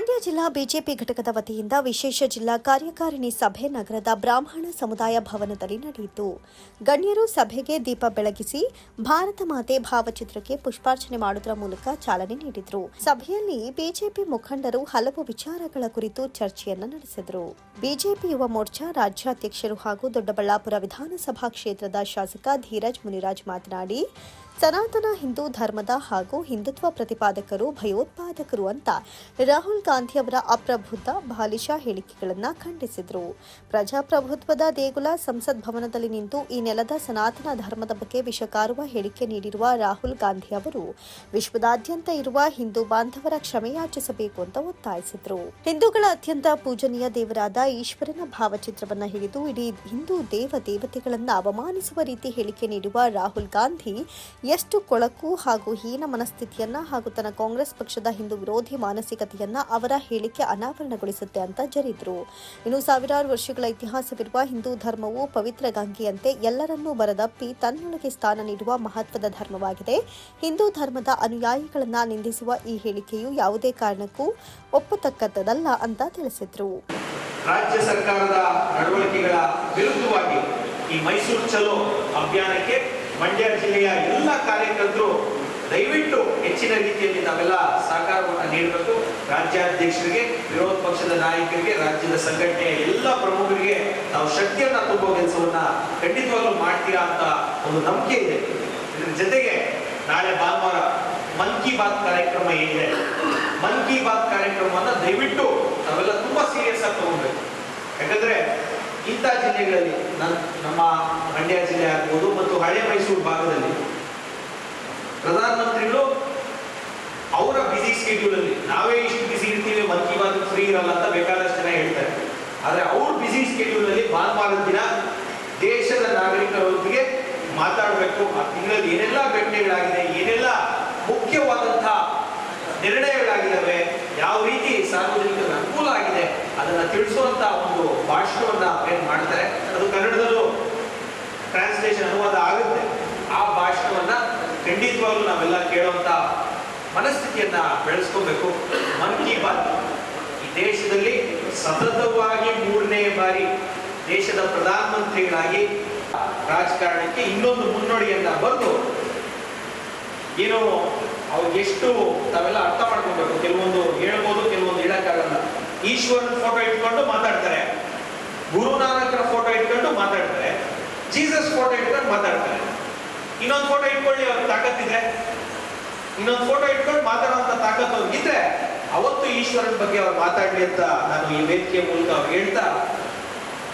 ಮಂಡ್ಯ ಜಿಲ್ಲಾ ಬಿಜೆಪಿ ಘಟಕದ ವತಿಯಿಂದ ವಿಶೇಷ ಜಿಲ್ಲಾ ಕಾರ್ಯಕಾರಿಣಿ ಸಭೆ ನಗರದ ಬ್ರಾಹ್ಮಣ ಸಮುದಾಯ ಭವನದಲ್ಲಿ ನಡೆಯಿತು. ಗಣ್ಯರು ಸಭೆಗೆ ದೀಪ ಬೆಳಗಿಸಿ ಭಾರತ ಮಾತೆ ಭಾವಚಿತ್ರಕ್ಕೆ ಪುಷ್ಪಾರ್ಚನೆ ಮಾಡುವುದರ ಮೂಲಕ ಚಾಲನೆ ನೀಡಿದರು. ಸಭೆಯಲ್ಲಿ ಬಿಜೆಪಿ ಮುಖಂಡರು ಹಲವು ವಿಚಾರಗಳ ಕುರಿತು ಚರ್ಚೆಯನ್ನು ನಡೆಸಿದರು. ಬಿಜೆಪಿ ಯುವ ಮೋರ್ಚಾ ರಾಜ್ಯಾಧ್ಯಕ್ಷರು ಹಾಗೂ ದೊಡ್ಡಬಳ್ಳಾಪುರ ವಿಧಾನಸಭಾ ಕ್ಷೇತ್ರದ ಶಾಸಕ ಧೀರಜ್ ಮುನಿರಾಜ್ ಮಾತನಾಡಿ ಸನಾತನ ಹಿಂದೂ ಧರ್ಮದ ಹಾಗೂ ಹಿಂದುತ್ವ ಪ್ರತಿಪಾದಕರು, ಭಯೋತ್ಪಾದಕರು ಅಂತ ರಾಹುಲ್ ಗಾಂಧಿ ಅವರ ಅಪ್ರಬುದ್ಧ ಬಾಲಿಷ ಹೇಳಿಕೆಗಳನ್ನು ಖಂಡಿಸಿದರು. ಪ್ರಜಾಪ್ರಭುತ್ವದ ದೇಗುಲ ಸಂಸತ್ ಭವನದಲ್ಲಿ ನಿಂತು ಈ ನೆಲದ ಸನಾತನ ಧರ್ಮದ ಬಗ್ಗೆ ವಿಷಕಾರುವ ಹೇಳಿಕೆ ನೀಡಿರುವ ರಾಹುಲ್ ಗಾಂಧಿ ಅವರು, ವಿಶ್ವದಾದ್ಯಂತ ಇರುವ ಹಿಂದೂ ಬಾಂಧವರ ಕ್ಷಮೆಯಾಚಿಸಬೇಕು ಅಂತ ಒತ್ತಾಯಿಸಿದರು. ಹಿಂದೂಗಳ ಅತ್ಯಂತ ಪೂಜನೀಯ ದೇವರಾದ ಈಶ್ವರನ ಭಾವಚಿತ್ರವನ್ನ ಹಿಡಿದು ಇಡೀ ಹಿಂದೂ ದೇವ ದೇವತೆಗಳನ್ನು ಅವಮಾನಿಸುವ ರೀತಿ ಹೇಳಿಕೆ ನೀಡುವ ರಾಹುಲ್ ಗಾಂಧಿ ಎಷ್ಟು ಕೊಳಕು ಹಾಗೂ ಹೀನ ಮನಸ್ಥಿತಿಯನ್ನ ಹಾಗೂ ತನ್ನ ಕಾಂಗ್ರೆಸ್ ಪಕ್ಷದ ಹಿಂದೂ ವಿರೋಧಿ ಮಾನಸಿಕತೆಯನ್ನ ಅವರ ಹೇಳಿಕೆ ಅನಾವರಣಗೊಳಿಸುತ್ತೆ ಅಂತ ಜರಿದ್ರು. ಇನ್ನು ಸಾವಿರಾರು ವರ್ಷಗಳ ಇತಿಹಾಸವಿರುವ ಹಿಂದೂ ಧರ್ಮವು ಪವಿತ್ರ ಗಂಗೆಯಂತೆ ಎಲ್ಲರನ್ನೂ ಬರದಪ್ಪಿ ತನ್ನೊಳಗೆ ಸ್ಥಾನ ನೀಡುವ ಮಹತ್ವದ ಧರ್ಮವಾಗಿದೆ. ಹಿಂದೂ ಧರ್ಮದ ಅನುಯಾಯಿಗಳನ್ನ ನಿಂದಿಸುವ ಈ ಹೇಳಿಕೆಯು ಯಾವುದೇ ಕಾರಣಕ್ಕೂ ಒಪ್ಪತಕ್ಕದ್ದಲ್ಲ ಅಂತ ತಿಳಿಸಿದ್ರು. ರಾಜ್ಯ ಸರ್ಕಾರದ ನಡವಳಿಕೆಗಳ ವಿರುದ್ಧವಾಗಿ ಈ ಮೈಸೂರು ಚಲೋ ಅಭಿಯಾನಕ್ಕೆ ಮಂಡ್ಯ ಜಿಲ್ಲೆಯ ಎಲ್ಲ ಕಾರ್ಯಕರ್ತರು ದಯವಿಟ್ಟು ಹೆಚ್ಚಿನ ರೀತಿಯಲ್ಲಿ ನಾವೆಲ್ಲ ಸಹಕಾರವನ್ನು ನೀಡಬೇಕು. ರಾಜ್ಯಾಧ್ಯಕ್ಷರಿಗೆ, ವಿರೋಧ ಪಕ್ಷದ ನಾಯಕರಿಗೆ, ರಾಜ್ಯದ ಸಂಘಟನೆಯ ಎಲ್ಲ ಪ್ರಮುಖರಿಗೆ ನಾವು ಶಕ್ತಿಯನ್ನ ತುಂಬುವ ಕೆಲಸವನ್ನ ಖಂಡಿತವಾಗ್ಲೂ ಮಾಡ್ತೀರಾ ಅಂತ ಒಂದು ನಂಬಿಕೆ ಇದೆ. ಇದರ ಜೊತೆಗೆ ನಾಳೆ ಭಾನುವಾರ ಮನ್ ಕಿ ಬಾತ್ ಕಾರ್ಯಕ್ರಮ ಏನಿದೆ, ಮನ್ ಕಿ ಬಾತ್ ಕಾರ್ಯಕ್ರಮವನ್ನ ದಯವಿಟ್ಟು ನಾವೆಲ್ಲ ತುಂಬಾ ಸೀರಿಯಸ್ ಆಗಿ ತಗೊಳ್ಬೇಕು ಯಾಕಂದ್ರೆ ಇಂಥ ಜಿಲ್ಲೆಗಳಲ್ಲಿ ನಮ್ಮ ಮಂಡ್ಯ ಜಿಲ್ಲೆ ಆಗ್ಬೋದು ಮತ್ತು ಹಳೆ ಮೈಸೂರು ಭಾಗದಲ್ಲಿ ಪ್ರಧಾನಮಂತ್ರಿಗಳು ಅವರ ಬಿಸಿ ಸ್ಕೆಡ್ಯೂಲ್ ಅಲ್ಲಿ, ನಾವೇ ಇಷ್ಟು ಬಿಸಿ ಇರ್ತೀವಿ, ಮನ್ ಕಿ ಬಾತ್ ಫ್ರೀ ಇರಲ್ಲ ಅಂತ ಬೇಕಾದಷ್ಟು ಜನ ಹೇಳ್ತಾರೆ. ಆದ್ರೆ ಅವ್ರ ಬಿಸಿ ಸ್ಕೆಡ್ಯೂಲ್ ಅಲ್ಲಿ ಭಾನುವಾರದ ದಿನ ದೇಶದ ನಾಗರಿಕರೊಂದಿಗೆ ಮಾತಾಡಬೇಕು. ಆ ತಿಂಗಳಲ್ಲಿ ಏನೆಲ್ಲ ಘಟನೆಗಳಾಗಿದೆ, ಏನೆಲ್ಲ ಮುಖ್ಯವಾದಂತಹ ನಿರ್ಣಯಗಳಾಗಿದ್ದಾವೆ. ಯಾವ ರೀತಿ ಸಾರ್ವಜನಿಕರಿಗೆ ಅನುಕೂಲ ಆಗಿದೆ ಅದನ್ನ ತಿಳಿಸುವಂತ ಒಂದು ಭಾಷಣವನ್ನ ಏನ್ ಮಾಡ್ತಾರೆ. ಅದು ಕನ್ನಡದಲ್ಲೂ ಟ್ರಾನ್ಸ್ಲೇಷನ್ ಅನುವಾದ ಆಗುತ್ತೆ. ಆ ಭಾಷಣವನ್ನ ಖಂಡಿತವಾಗ್ಲೂ ನಾವೆಲ್ಲ ಕೇಳುವಂತ ಮನಸ್ಥಿತಿಯನ್ನ ಬೆಳೆಸ್ಕೋಬೇಕು. ಮನ್ ಕಿ ಬಾತ್. ಈ ದೇಶದಲ್ಲಿ ಸತತವಾಗಿ ಮೂರನೇ ಬಾರಿ ದೇಶದ ಪ್ರಧಾನಮಂತ್ರಿಗಳಾಗಿ ರಾಜಕಾರಣಕ್ಕೆ ಇನ್ನೊಂದು ಮುನ್ನೋಡಿಯನ್ನ ಬಂದು ಏನು ಎಷ್ಟು ತಾವೆಲ್ಲ ಅರ್ಥ ಮಾಡ್ಕೊಬೇಕು. ಕೆಲವೊಂದು ಹೇಳ್ಬೋದು, ಕೆಲವೊಂದು ಹೇಳಕ್ಕಾಗಲ್ಲ. ಈಶ್ವರನ ಫೋಟೋ ಇಟ್ಕೊಂಡು ಮಾತಾಡ್ತಾರೆ. ಗುರುನಾನಕರ ಫೋಟೋ ಇಟ್ಕೊಂಡು ಮಾತಾಡ್ತಾರೆ. ಜೀಸಸ್ ಫೋಟೋ ಇಟ್ಕೊಂಡು ಮಾತಾಡ್ತಾರೆ. ಇನ್ನೊಂದು ಫೋಟೋ ಇಟ್ಕೊಳ್ಳಿ ಅವ್ರ ತಾಕತ್ತಿದೆ ಇನ್ನೊಂದು ಫೋಟೋ ಇಟ್ಕೊಂಡು ಮಾತಾಡುವಂತ ತಾಕತ್ತು ಅವ್ರಿಗಿದ್ರೆ ಅವತ್ತು ಈಶ್ವರನ ಬಗ್ಗೆ ಅವ್ರು ಮಾತಾಡ್ಲಿ ಅಂತ ನಾನು ಈ ವೇದಿಕೆ ಮೂಲಕ ಅವ್ರು ಹೇಳ್ತಾ,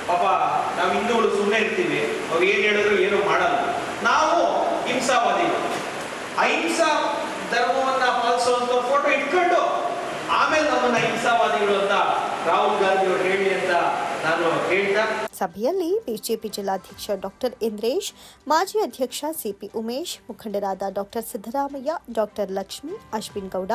ಪಾಪ ನಾವು ಹಿಂದೂಗಳು ಸುಮ್ಮನೆ ಇರ್ತೀವಿ. ಅವ್ರು ಏನು ಹೇಳಿದ್ರು ಏನು ಮಾಡಲ್ಲ. ನಾವು ಹಿಂಸಾವಾದಿಗಳು. ಅಹಿಂಸಾ ಧರ್ಮವನ್ನ ಪಾಲಿಸುವಂತ ಫೋಟೋ ಇಟ್ಕೊಂಡು ಆಮೇಲೆ ನಮ್ಮನ್ನ ಹಿಂಸಾವಾದಿಗಳು ಅಂತ ರಾಹುಲ್ ಗಾಂಧಿ ಅವರು ಹೇಳಿ ಅಂತ ನಾನು ಹೇಳ್ತಾ ಸಭೆಯಲ್ಲಿ ಬಿಜೆಪಿ ಜಿಲ್ಲಾಧ್ಯಕ್ಷ ಡಾಕ್ಟರ್ ಇಂದ್ರೇಶ್, ಮಾಜಿ ಅಧ್ಯಕ್ಷ ಸಿಪಿ ಉಮೇಶ್, ಮುಖಂಡರಾದ doctor Siddaramaiah, doctor Lakshmi, Ashwin Gowda,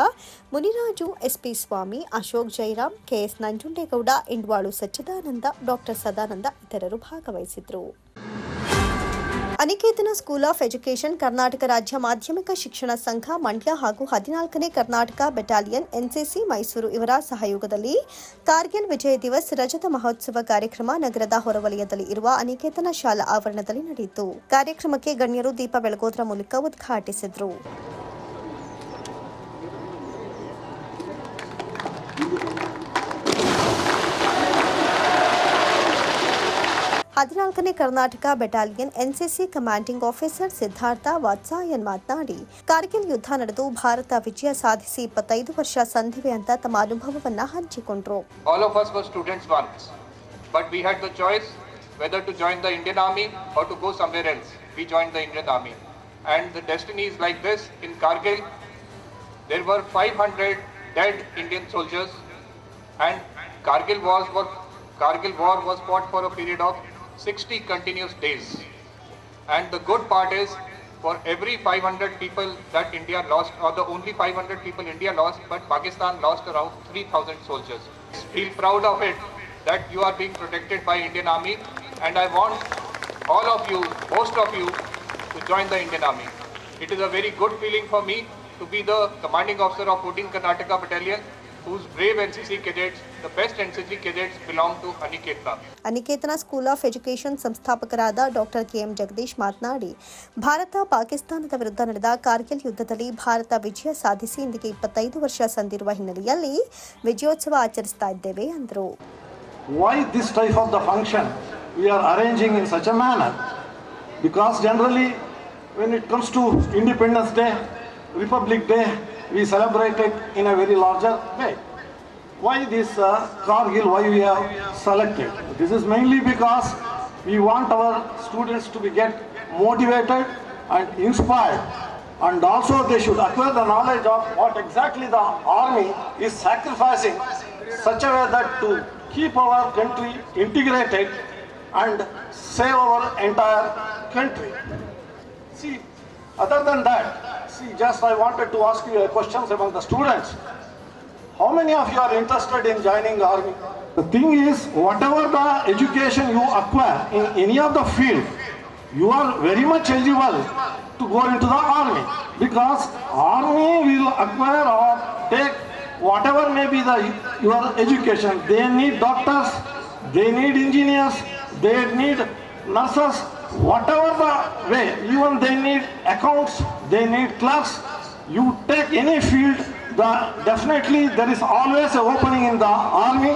Muniraju, SP Swamy, Ashok Jairam, KS Nanjundegowda, Indwalu Sachidananda, doctor Sadananda ಇತರರು ಭಾಗವಹಿಸಿದ್ರು. Aniketana school of education Karnataka ರಾಜ್ಯ ಮಾಧ್ಯಮಿಕ ಶಿಕ್ಷಣ ಸಂಘ, ಮಂಡ್ಯ ಹಾಗೂ ಹದಿನಾಲ್ಕನೇ ಕರ್ನಾಟಕ ಬೆಟಾಲಿಯನ್ ಎನ್ಸಿಸಿ ಮೈಸೂರು ಇವರ ಸಹಯೋಗದಲ್ಲಿ ಕಾರ್ಗಿಲ್ ವಿಜಯ ದಿವಸ್ ರಜತ ಮಹೋತ್ಸವ ಕಾರ್ಯಕ್ರಮ ನಗರದ ಹೊರವಲಯದಲ್ಲಿ ಇರುವ ಅನಿಕೇತನ ಶಾಲಾ ಆವರಣದಲ್ಲಿ ನಡೆಯಿತು. ಕಾರ್ಯಕ್ರಮಕ್ಕೆ ಗಣ್ಯರು ದೀಪ ಬೆಳಗೋದ್ರ ಮೂಲಕ ಉದ್ಘಾಟಿಸಿದರು. ಹದಿನಾಲ್ಕನೇ Karnataka battalion NCC commanding officer Siddharth Vatsayan ಮಾತನಾಡಿ ಕಾರ್ಗಿಲ್ ಯುದ್ಧ ನಡೆದು ಭಾರತ ವಿಜಯ ಸಾಧಿಸಿ ಇಪ್ಪತ್ತೈದು ವರ್ಷ ಸಂಧಿವೆ ಅಂತ ತಮ್ಮ ಅನುಭವವನ್ನ ಹಂಚಿಕೊಂಡ್ರು All of us were students once, but we had the choice whether to join the Indian Army or to go somewhere else. We joined the Indian Army. And the destiny is like this in Kargil, there were 500 dead Indian soldiers, and Kargil was what Kargil war was fought for a period of 60 continuous days. And the good part is, for every 500 people that India lost, or the only 500 people India lost, but Pakistan lost around 3,000 soldiers. Feel proud of it that you are being protected by Indian Army, and I want all of you, most of you, to join the Indian Army. It is a very good feeling for me to be the commanding officer of 14 Karnataka Battalion whose brave NCC cadets, the best NCC cadets belong to Aniketa. Aniketana school of education ಸಂಸ್ಥಾಪಕರಾದ doctor KM Jagadish ಮಾತನಾಡಿ ಭಾರತ ಪಾಕಿಸ್ತಾನದ ವಿರುದ್ಧ ನಡೆದ ಕಾರ್ಗಿಲ್ ಯುದ್ಧದಲ್ಲಿ ಭಾರತ ವಿಜಯ ಸಾಧಿಸಿ ಇಂದಿಗೆ ಇಪ್ಪತ್ತೈದು ವರ್ಷ ಸಂದಿರುವ ಹಿನ್ನೆಲೆಯಲ್ಲಿ ವಿಜಯೋತ್ಸವ ಆಚರಿಸ್ತಾ ಇದ್ದೇವೆ ಎಂದರು why this type of the function we are arranging in such a manner because generally when it comes to independence day republic day we celebrate it in a very larger way. Why this uh, kargil why we have selected? This is mainly because we want our students to be get motivated and inspired. And also they should acquire the knowledge of what exactly the army is sacrificing such a way that to keep our country integrated and save our entire country. See, other than that, see, just I wanted to ask you a questions among the students. How many of you are interested in joining army? The thing is, whatever the education you acquire in any of the field, you are very much eligible to go into the army because army will acquire or take whatever may be the your education. They need doctors, they need engineers, they need nurses, whatever the way. Even they need accounts, they need clerks. You take any field, the definitely there is always an opening in the army.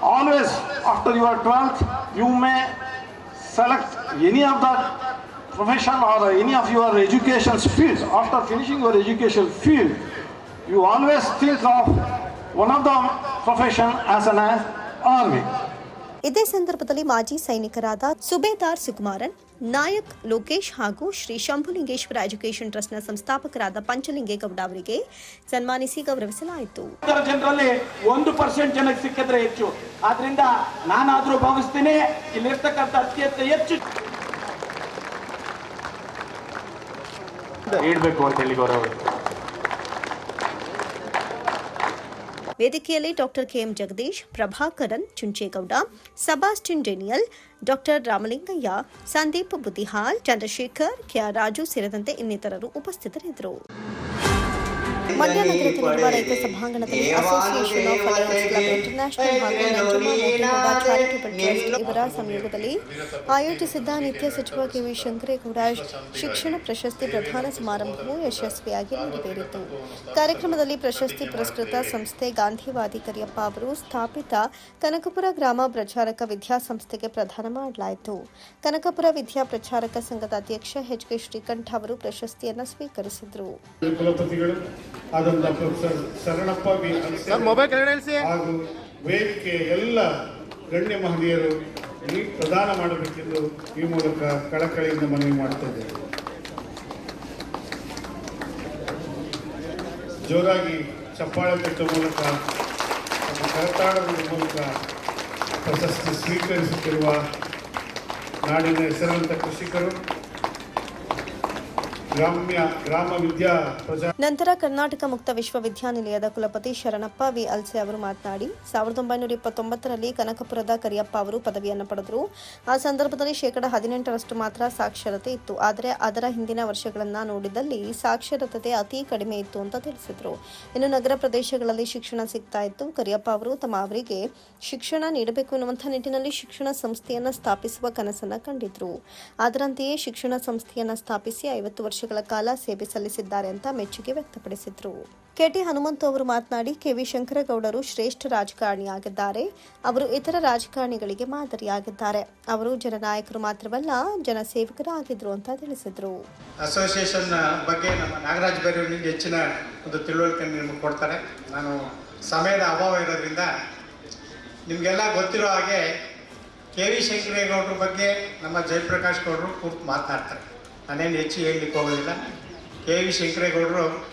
Always after your 12th, you may select any of the profession or any of your education fields. After finishing your education field, you always think of one of the profession as an army. ಇದೇ ಸಂದರ್ಭದಲ್ಲಿ ಮಾಜಿ ಸೈನಿಕರಾದ ಸುಬೇದಾರ್ ಸುಕುಮಾರನ್ ನಾಯಕ್ ಲೋಕೇಶ್ ಹಾಗೂ Shri Shambhulingeshwara education ಟ್ರಸ್ಟ್ನ ಸಂಸ್ಥಾಪಕರಾದ ಪಂಚಲಿಂಗೇಗೌಡ ಅವರಿಗೆ ಸನ್ಮಾನಿಸಿ ಗೌರವಿಸಲಾಯಿತು. ಉತ್ತರ ಜನರಲ್ಲಿ ಒಂದು ಪರ್ಸೆಂಟ್ ಜನಕ್ಕೆ ಸಿಕ್ಕಿದ್ರೆ ಹೆಚ್ಚು. ಆದ್ರಿಂದ ನಾನಾದ್ರೂ ಭಾವಿಸ್ತೀನಿ ಇಲ್ಲಿರ್ತಕ್ಕಂಥ ಅತ್ಯಂತ ಹೆಚ್ಚು ನೀಡಬೇಕು ಅಂತ ಹೇಳಿ ಗೌರವ. ವೇದಿಕೆಯಲ್ಲಿ doctor K M Jagadish, Prabhakaran, Chunchegowda, Sebastian Daniel, doctor Ramalingaiah, Sandeep Buddihal Chandrashekhar K R Raju ಸೇರಿದಂತೆ ಇನ್ನಿತರರು ಉಪಸ್ಥಿತರಿದ್ದರು. ರೈತ ಸಭಾಂಗಣದಲ್ಲಿ association of alliance club international ಹಾಗೂ ನಂಜಮ್ಮ ಮೋಹನಗೌಡ ಚಾರಿಟಬಲ್ ಟ್ರಸ್ಟ್ ಇವರ ಸಂಯೋಗದಲ್ಲಿ ಆಯೋಜಿಸಿದ್ದ ನಿತ್ಯ ಸಚಿವ ಕೆವಿ ಶಂಕರೇಗೌಡ ಶಿಕ್ಷಣ ಪ್ರಶಸ್ತಿ ಪ್ರಧಾನ ಸಮಾರಂಭವು ಯಶಸ್ವಿಯಾಗಿ ನೆರವೇರಿತು. ಕಾರ್ಯಕ್ರಮದಲ್ಲಿ ಪ್ರಶಸ್ತಿ ಪುರಸ್ಕೃತ ಸಂಸ್ಥೆ ಗಾಂಧಿವಾದಿ ಕರಿಯಪ್ಪ ಅವರು ಸ್ಥಾಪಿತ ಕನಕಪುರ ಗ್ರಾಮ ಪ್ರಚಾರಕ ವಿದ್ಯಾಸಂಸ್ಥೆಗೆ ಪ್ರದಾನ ಮಾಡಲಾಯಿತು. ಕನಕಪುರ ವಿದ್ಯಾ ಪ್ರಚಾರಕ ಸಂಘದ ಅಧ್ಯಕ್ಷ ಎಚ್ ಕೆ ಶ್ರೀಕಂಠ ಅವರು ಪ್ರಶಸ್ತಿಯನ್ನು ಸ್ವೀಕರಿಸಿದರು. ಆದಂತ ಪ್ರೊಫೆಸರ್ ಶರಣಪ್ಪ ಬಿ ಹಾಗೂ ವೇದಿಕೆ ಎಲ್ಲ ಗಣ್ಯ ಮಹನೀಯರು ಈ ಪ್ರದಾನ ಮಾಡಬೇಕೆಂದು ಈ ಮೂಲಕ ಕಳಕಳಿಯಿಂದ ಮನವಿ ಮಾಡ್ತಿದ್ದೇವೆ ಜೋರಾಗಿ ಚಪ್ಪಾಳೆ ಕಟ್ಟುವ ಮೂಲಕ ಕರತಾಡುವ ಕರತಾಡದ ಮೂಲಕ ಪ್ರಶಸ್ತಿ ಸ್ವೀಕರಿಸುತ್ತಿರುವ ನಾಡಿನ ಹೆಸರಾಂತ ಕೃಷಿಕರು ನಂತರ ಕರ್ನಾಟಕ ಮುಕ್ತ ವಿಶ್ವವಿದ್ಯಾನಿಲಯದ ಕುಲಪತಿ ಶರಣಪ್ಪ ವಿ. ಅಲ್ಸೆ ಅವರು ಮಾತನಾಡಿ, ಸಾವಿರದ ಒಂಬೈನೂರ ಇಪ್ಪತ್ತೊಂಬತ್ತರಲ್ಲಿ ಕನಕಪುರದ ಕರಿಯಪ್ಪ ಅವರು ಪದವಿಯನ್ನು ಪಡೆದರು. ಆ ಸಂದರ್ಭದಲ್ಲಿ ಶೇಕಡ ಹದಿನೆಂಟರಷ್ಟು ಮಾತ್ರ ಸಾಕ್ಷರತೆ ಇತ್ತು. ಆದರೆ ಅದರ ಹಿಂದಿನ ವರ್ಷಗಳನ್ನು ನೋಡಿದಲ್ಲಿ ಸಾಕ್ಷರತೆ ಅತಿ ಕಡಿಮೆ ಇತ್ತು ಅಂತ ತಿಳಿಸಿದರು. ಇನ್ನು ನಗರ ಪ್ರದೇಶಗಳಲ್ಲಿ ಶಿಕ್ಷಣ ಸಿಗ್ತಾ ಇತ್ತು. ಕರಿಯಪ್ಪ ಅವರು ತಮ್ಮ ಅವರಿಗೆ ಶಿಕ್ಷಣ ನೀಡಬೇಕು ಎನ್ನುವಂಥ ನಿಟ್ಟಿನಲ್ಲಿ ಶಿಕ್ಷಣ ಸಂಸ್ಥೆಯನ್ನು ಸ್ಥಾಪಿಸುವ ಕನಸನ್ನು ಕಂಡಿದ್ರು. ಅದರಂತೆಯೇ ಶಿಕ್ಷಣ ಸಂಸ್ಥೆಯನ್ನು ಸ್ಥಾಪಿಸಿ ಐವತ್ತು ವರ್ಷಗಳ ಕಾಲ ಸೇವೆ ಸಲ್ಲಿಸಿದ್ದಾರೆ ಅಂತ ಮೆಚ್ಚುಗೆ ವ್ಯಕ್ತಪಡಿಸಿದ್ರು. ಕೆಟಿ ಹನುಮಂತು ಅವರು ಮಾತನಾಡಿ, ಕೆವಿ ಶಂಕರಗೌಡರು ಶ್ರೇಷ್ಠ ರಾಜಕಾರಣಿಯಾಗಿದ್ದಾರೆ. ಅವರು ಇತರ ರಾಜಕಾರಣಿಗಳಿಗೆ ಮಾದರಿಯಾಗಿದ್ದಾರೆ. ಅವರು ಜನನಾಯಕರು ಮಾತ್ರವಲ್ಲ ಜನಸೇವಕರು ಆಗಿದ್ರು ಅಂತ ತಿಳಿಸಿದ್ರು. ಅಸೋಸಿಯೇಷನ್ ಬಗ್ಗೆ ನಮ್ಮ ನಾಗರಾಜ್ ಬೇರೆಯವರಿಗೆ ಹೆಚ್ಚಿನ ಒಂದು ತಿಳುವಳಿಕೆ ನಿಮಗೆ ಕೊಡ್ತಾರೆ. ನಾನು ಸಮಯದ ಅಭಾವ ಇರೋದ್ರಿಂದ ನಿಮಗೆಲ್ಲ ಗೊತ್ತಿರೋ ಹಾಗೆ ಕೆ ವಿ ಶಂಕರೇಗೌಡರ ಬಗ್ಗೆ ನಮ್ಮ ಜಯಪ್ರಕಾಶ್ ಗೌಡರು ಕೂತು ಮಾತನಾಡ್ತಾರೆ. ನಾನೇನು ಹೆಚ್ಚು ಹೇಳಲಿಕ್ಕೆ ಹೋಗೋದಿಲ್ಲ. ಕೆ. ವಿ. ಶಂಕರೇಗೌಡರು